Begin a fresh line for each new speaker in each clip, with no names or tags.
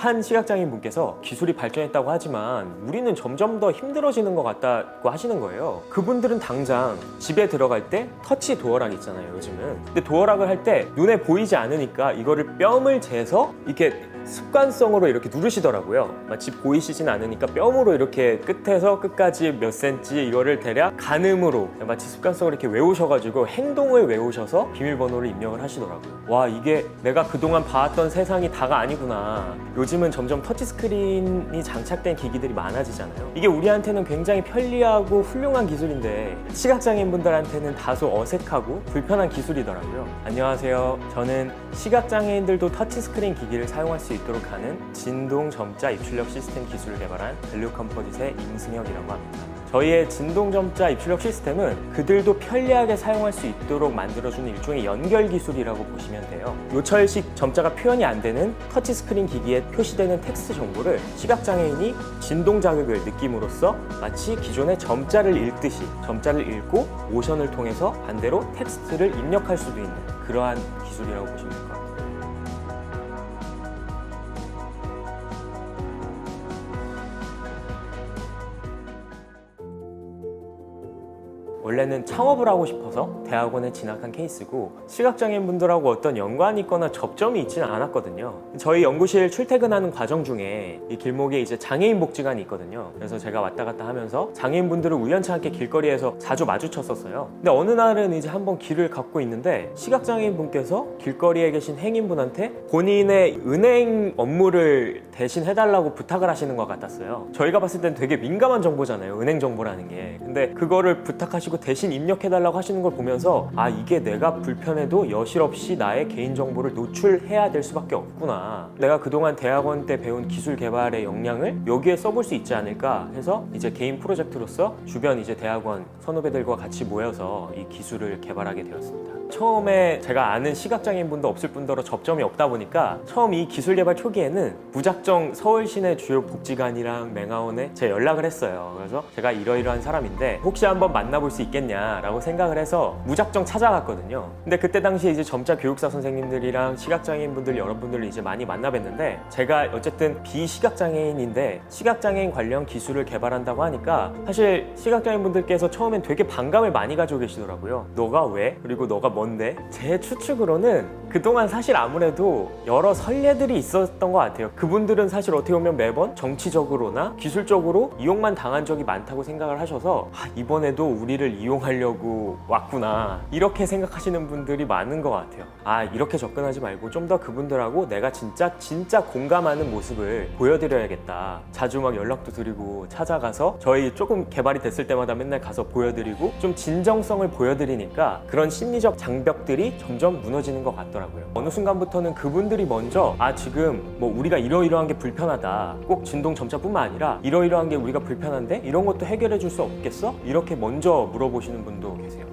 한 시각장애인 분께서 기술이 발전했다고 하지만 우리는 점점 더 힘들어지는 것 같다고 하시는 거예요. 그분들은 당장 집에 들어갈 때 터치 도어락 있잖아요, 요즘은. 근데 도어락을 할 때 눈에 보이지 않으니까 이거를 뺨을 재서 이렇게 습관성으로 이렇게 누르시더라고요. 마치 보이시진 않으니까 뺨으로 이렇게 끝에서 끝까지 몇 센치 이거를 대략 가늠으로 마치 습관성으로 이렇게 외우셔가지고 행동을 외우셔서 비밀번호를 입력을 하시더라고요. 와 이게 내가 그동안 봐왔던 세상이 다가 아니구나. 요즘은 점점 터치스크린이 장착된 기기들이 많아지잖아요. 이게 우리한테는 굉장히 편리하고 훌륭한 기술인데 시각장애인분들한테는 다소 어색하고 불편한 기술이더라고요. 안녕하세요. 저는 시각장애인들도 터치스크린 기기를 사용할 수 있 도록 하는 진동 점자 입출력 시스템 기술을 개발한 밸류 컴포짓의 임승혁이라고 합니다. 저희의 진동 점자 입출력 시스템은 그들도 편리하게 사용할 수 있도록 만들어주는 일종의 연결 기술이라고 보시면 돼요. 요철식 점자가 표현이 안 되는 터치 스크린 기기에 표시되는 텍스트 정보를 시각장애인이 진동 자극을 느낌으로써 마치 기존의 점자를 읽듯이 점자를 읽고 모션을 통해서 반대로 텍스트를 입력할 수도 있는 그러한 기술이라고 보시면 될 것 같아요. 원래는 창업을 하고 싶어서 대학원에 진학한 케이스고 시각장애인 분들하고 어떤 연관이 있거나 접점이 있지는 않았거든요. 저희 연구실 출퇴근하는 과정 중에 이 길목에 이제 장애인 복지관이 있거든요. 그래서 제가 왔다 갔다 하면서 장애인 분들을 우연치 않게 길거리에서 자주 마주쳤었어요. 근데 어느 날은 이제 한번 길을 걷고 있는데 시각장애인 분께서 길거리에 계신 행인분한테 본인의 은행 업무를 대신 해달라고 부탁을 하시는 것 같았어요. 저희가 봤을 땐 되게 민감한 정보잖아요. 은행 정보라는 게. 근데 그거를 부탁하시고 대신 입력해달라고 하시는 걸 보면서 아 이게 내가 불편해도 여실 없이 나의 개인 정보를 노출해야 될 수밖에 없구나. 내가 그동안 대학원 때 배운 기술 개발의 역량을 여기에 써볼 수 있지 않을까 해서 이제 개인 프로젝트로서 주변 이제 대학원 선후배들과 같이 모여서 이 기술을 개발하게 되었습니다. 처음에 제가 아는 시각장애인 분도 없을 뿐더러 접점이 없다 보니까 처음 이 기술 개발 초기에는 무작정 서울 시내 주요 복지관이랑 맹아원에 제 연락을 했어요. 그래서 제가 이러이러한 사람인데 혹시 한번 만나볼 수 있 겠냐라고 생각을 해서 무작정 찾아갔거든요. 근데 그때 당시에 이제 점자 교육사 선생님들이랑 시각장애인 분들 여러분들을 이제 많이 만나뵀는데 제가 어쨌든 비시각장애인인데 시각장애인 관련 기술을 개발한다고 하니까 사실 시각장애인 분들께서 처음엔 되게 반감을 많이 가지고 계시더라고요. 너가 왜? 그리고 너가 뭔데? 제 추측으로는 그동안 사실 아무래도 여러 선례들이 있었던 것 같아요. 그분들은 사실 어떻게 보면 매번 정치적으로나 기술적으로 이용만 당한 적이 많다고 생각을 하셔서 아, 이번에도 우리를 이용하려고 왔구나 이렇게 생각하시는 분들이 많은 것 같아요. 아 이렇게 접근하지 말고 좀 더 그분들하고 내가 진짜 진짜 공감하는 모습을 보여드려야겠다. 자주 막 연락도 드리고 찾아가서 저희 조금 개발이 됐을 때마다 맨날 가서 보여드리고 좀 진정성을 보여드리니까 그런 심리적 장벽들이 점점 무너지는 것 같더라고요. 어느 순간부터는 그분들이 먼저 아 지금 뭐 우리가 이러이러한 게 불편하다. 꼭 진동 점자뿐만 아니라 이러이러한 게 우리가 불편한데 이런 것도 해결해 줄 수 없겠어? 이렇게 먼저 물어 보시는 분도 계세요.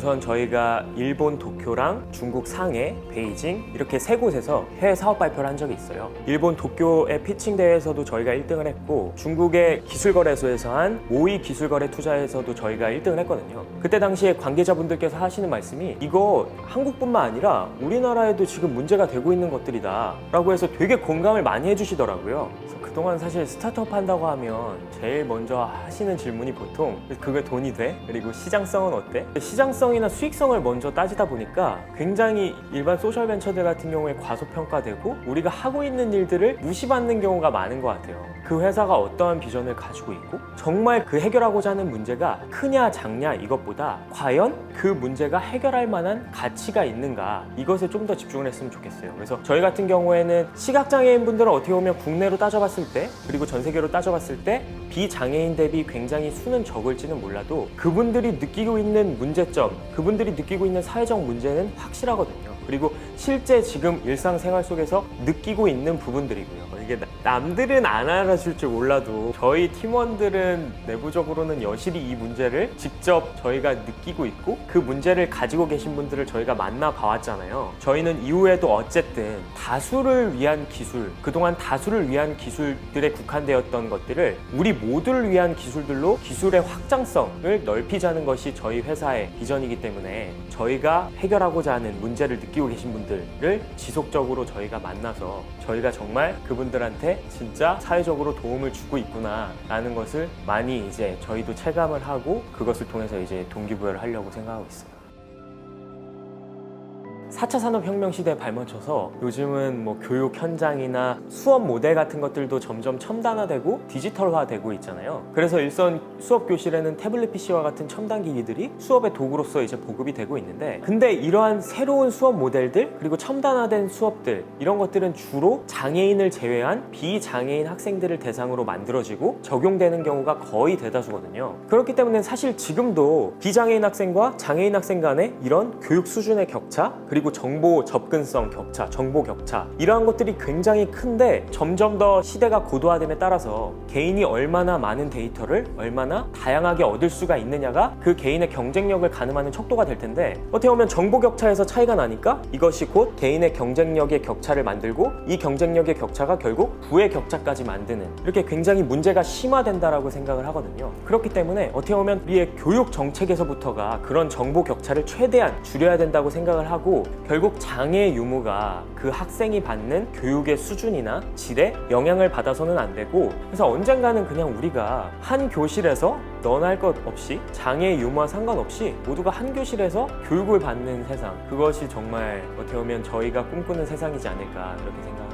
우선 저희가 일본 도쿄랑 중국 상해, 베이징 이렇게 세 곳에서 해외 사업 발표를 한 적이 있어요. 일본 도쿄의 피칭 대회에서도 저희가 1등을 했고 중국의 기술거래소에서 한 모의 기술거래 투자에서도 저희가 1등을 했거든요. 그때 당시에 관계자분들께서 하시는 말씀이 이거 한국뿐만 아니라 우리나라에도 지금 문제가 되고 있는 것들이다 라고 해서 되게 공감을 많이 해주시더라고요. 그래서 그동안 사실 스타트업 한다고 하면 제일 먼저 하시는 질문이 보통 그게 돈이 돼? 그리고 시장성은 어때? 시장성 이나 수익성을 먼저 따지다 보니까 굉장히 일반 소셜 벤처들 같은 경우에 과소평가되고 우리가 하고 있는 일들을 무시받는 경우가 많은 것 같아요. 그 회사가 어떠한 비전을 가지고 있고 정말 그 해결하고자 하는 문제가 크냐 작냐 이것보다 과연 그 문제가 해결할 만한 가치가 있는가 이것에 좀 더 집중을 했으면 좋겠어요. 그래서 저희 같은 경우에는 시각장애인 분들은 어떻게 보면 국내로 따져봤을 때 그리고 전 세계로 따져봤을 때 비장애인 대비 굉장히 수는 적을지는 몰라도 그분들이 느끼고 있는 문제점, 그분들이 느끼고 있는 사회적 문제는 확실하거든요. 그리고 실제 지금 일상생활 속에서 느끼고 있는 부분들이고요. 이게 나- 남들은 안 알아줄 줄 몰라도 저희 팀원들은 내부적으로는 여실히 이 문제를 직접 저희가 느끼고 있고 그 문제를 가지고 계신 분들을 저희가 만나 봐왔잖아요. 저희는 이후에도 어쨌든 다수를 위한 기술, 그동안 다수를 위한 기술들에 국한되었던 것들을 우리 모두를 위한 기술들로 기술의 확장성을 넓히자는 것이 저희 회사의 비전이기 때문에 저희가 해결하고자 하는 문제를 느끼고 계신 분들 분들을 지속적으로 저희가 만나서 저희가 정말 그분들한테 진짜 사회적으로 도움을 주고 있구나라는 것을 많이 이제 저희도 체감을 하고 그것을 통해서 이제 동기부여를 하려고 생각하고 있어요. 4차 산업혁명 시대에 발맞춰서 요즘은 뭐 교육 현장이나 수업 모델 같은 것들도 점점 첨단화되고 디지털화되고 있잖아요. 그래서 일선 수업 교실에는 태블릿 PC와 같은 첨단 기기들이 수업의 도구로서 이제 보급이 되고 있는데 근데 이러한 새로운 수업 모델들 그리고 첨단화된 수업들 이런 것들은 주로 장애인을 제외한 비장애인 학생들을 대상으로 만들어지고 적용되는 경우가 거의 대다수거든요. 그렇기 때문에 사실 지금도 비장애인 학생과 장애인 학생 간의 이런 교육 수준의 격차 그리고 정보 접근성 격차, 정보 격차 이러한 것들이 굉장히 큰데 점점 더 시대가 고도화됨에 따라서 개인이 얼마나 많은 데이터를 얼마나 다양하게 얻을 수가 있느냐가 그 개인의 경쟁력을 가늠하는 척도가 될 텐데 어떻게 보면 정보 격차에서 차이가 나니까 이것이 곧 개인의 경쟁력의 격차를 만들고 이 경쟁력의 격차가 결국 부의 격차까지 만드는 이렇게 굉장히 문제가 심화된다라고 생각을 하거든요. 그렇기 때문에 어떻게 보면 우리의 교육 정책에서부터가 그런 정보 격차를 최대한 줄여야 된다고 생각을 하고 결국 장애 유무가 그 학생이 받는 교육의 수준이나 질에 영향을 받아서는 안 되고 그래서 언젠가는 그냥 우리가 한 교실에서 너나 할것 없이 장애 유무와 상관없이 모두가 한 교실에서 교육을 받는 세상 그것이 정말 어떻게 보면 저희가 꿈꾸는 세상이지 않을까 이렇게 생각합니다.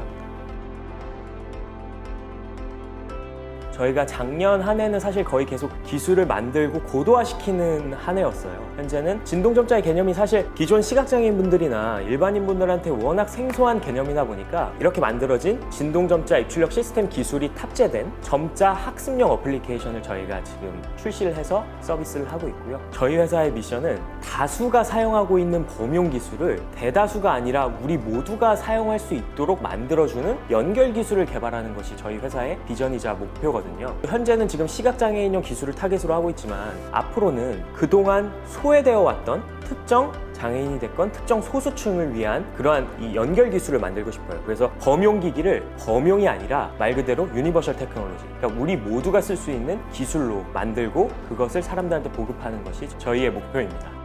저희가 작년 한 해는 사실 거의 계속 기술을 만들고 고도화시키는 한 해였어요. 현재는 진동점자의 개념이 사실 기존 시각장애인 분들이나 일반인 분들한테 워낙 생소한 개념이다 보니까 이렇게 만들어진 진동점자 입출력 시스템 기술이 탑재된 점자 학습용 어플리케이션을 저희가 지금 출시를 해서 서비스를 하고 있고요. 저희 회사의 미션은 다수가 사용하고 있는 범용 기술을 대다수가 아니라 우리 모두가 사용할 수 있도록 만들어주는 연결 기술을 개발하는 것이 저희 회사의 비전이자 목표 거든요. 현재는 지금 시각장애인용 기술을 타겟으로 하고 있지만 앞으로는 그동안 소외되어 왔던 특정 장애인이 됐건 특정 소수층을 위한 그러한 이 연결 기술을 만들고 싶어요. 그래서 범용 기기를 범용이 아니라 말 그대로 유니버셜 테크놀로지. 그러니까 우리 모두가 쓸 수 있는 기술로 만들고 그것을 사람들한테 보급하는 것이 저희의 목표입니다.